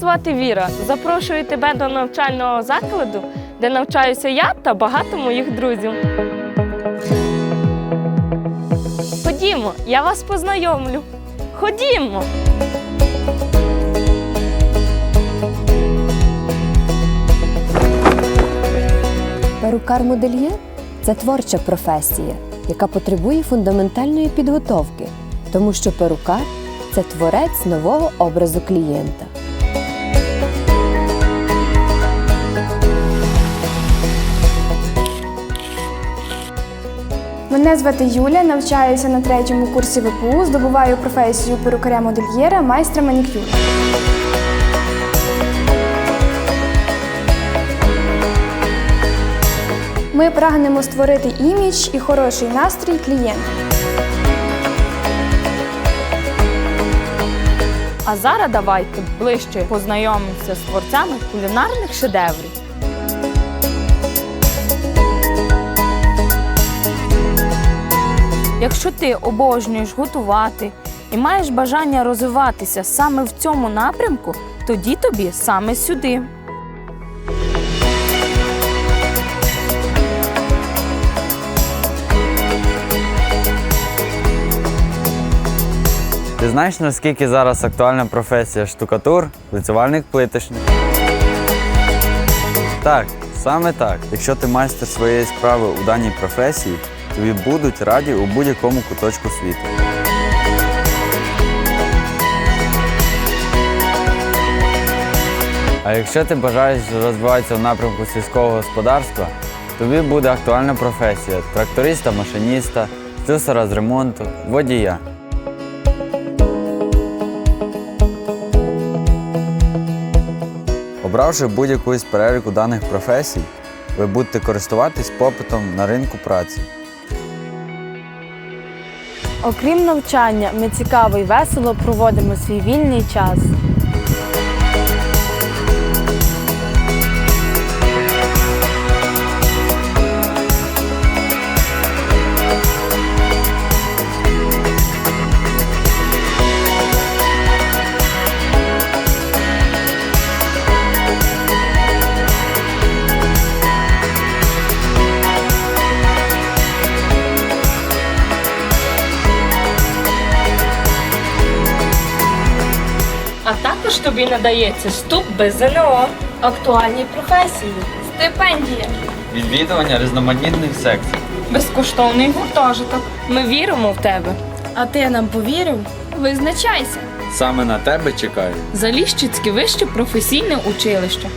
звати Віра. Запрошую тебе до навчального закладу, де навчаюся я та багато моїх друзів. Ходімо, я вас познайомлю. Ходімо. Перукар-модельєр це творча професія, яка потребує фундаментальної підготовки, тому що перукар це творець нового образу клієнта. Мене звати Юля, навчаюся на третьому курсі ВПУ, здобуваю професію перукаря-модельєра, майстра манікюру. Ми прагнемо створити імідж і хороший настрій клієнта. А зараз давайте ближче познайомимося з творцями кулінарних шедеврів. Якщо ти обожнюєш готувати і маєш бажання розвиватися саме в цьому напрямку, тоді тобі саме сюди. Ти знаєш, наскільки зараз актуальна професія штукатур, лицювальник плиточник? Так, саме так. Якщо ти майстер своєї справи у даній професії, тобі будуть раді у будь-якому куточку світу. А якщо ти бажаєш розвиватися в напрямку сільського господарства, тобі буде актуальна професія тракториста, машиніста, слюсара з ремонту, водія. Обравши будь-яку із переліку даних професій, ви будете користуватись попитом на ринку праці. Окрім навчання, ми цікаво і весело проводимо свій вільний час. А також тобі надається вступ без ЗНО, актуальні професії, стипендія, Відвідування різноманітних секцій. безкоштовний гуртожиток. Ми віримо в тебе. А ти нам повірив? Визначайся. Саме на тебе чекають. Заліщицьке вище професійне училище.